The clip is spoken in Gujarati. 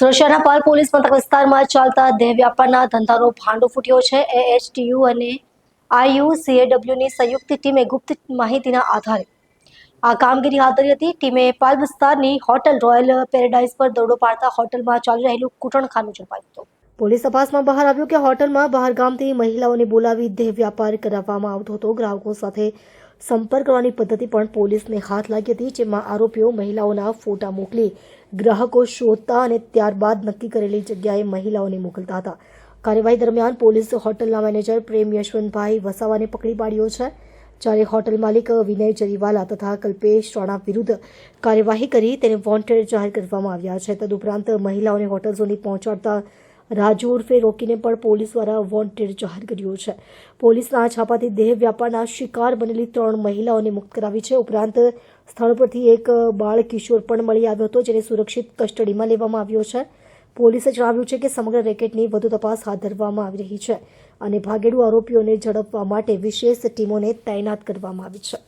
સુરક્ષાના પાલ પોલીસ મથક વિસ્તારમાં ચાલતા દેહ વ્યાપારના ધંધાનો ભાંડો ફૂટ્યો છે. એએચટીયુ અને આઈયુ સીએડબ્લ્યુની સંયુક્ત ટીમે ગુપ્ત માહિતીના આધારે આ કામગીરી હાથ ધરી હતી. ટીમે પાલ વિસ્તારની હોટલ રોયલ પેરેડાઇઝ પર દરોડો પાડતા હોટલમાં ચાલી રહેલું કૂટણખાનું ઝડપાયું હતું. પોલીસ તપાસમાં બહાર આવ્યું કે હોટલમાં બહાર ગામથી મહિલાઓને બોલાવી દેહ વ્યાપાર કરાવવામાં આવતો હતો. ગ્રાહકો સાથે સંપર્ક કરવાની પદ્ધતિ પણ પોલીસને હાથ લાગી હતી, જેમાં આરોપીઓ મહિલાઓના ફોટા મોકલી ગ્રાહકો શોધતા અને ત્યારબાદ નક્કી કરેલી જગ્યાએ મહિલાઓને મોકલતા હતા. કાર્યવાહી દરમિયાન પોલીસ હોટલના મેનેજર પ્રેમ યશવંતભાઈ વસાવાને પકડી પાડ્યો છે. જ્યારે હોટલ માલિક વિનય જરીવાલા તથા કલ્પેશ રાણા વિરુદ્ધ કાર્યવાહી કરી તેને વોન્ટેડ જાહેર કરવામાં આવ્યા છે. તદુપરાંત મહિલાઓને હોટલ સુધી પહોંચાડતા રાજુ ઉર્ફે રોકીને પણ પોલીસ દ્વારા વોન્ટેડ જાહેર કર્યો છે. પોલીસના આ છાપાથી દેહ વ્યાપારના શિકાર બનેલી ત્રણ મહિલાઓને મુક્ત કરાવી છે. ઉપરાંત સ્થળ પરથી એક બાળ કિશોર પણ મળી આવ્યો હતો, જેને સુરક્ષિત કસ્ટડીમાં લેવામાં આવ્યો છે. પોલીસે જણાવ્યું છે કે સમગ્ર રેકેટની વધુ તપાસ હાથ ધરવામાં આવી રહી છે અને ભાગેડુ આરોપીઓને ઝડપવા માટે વિશેષ ટીમોને તૈનાત કરવામાં આવી છે.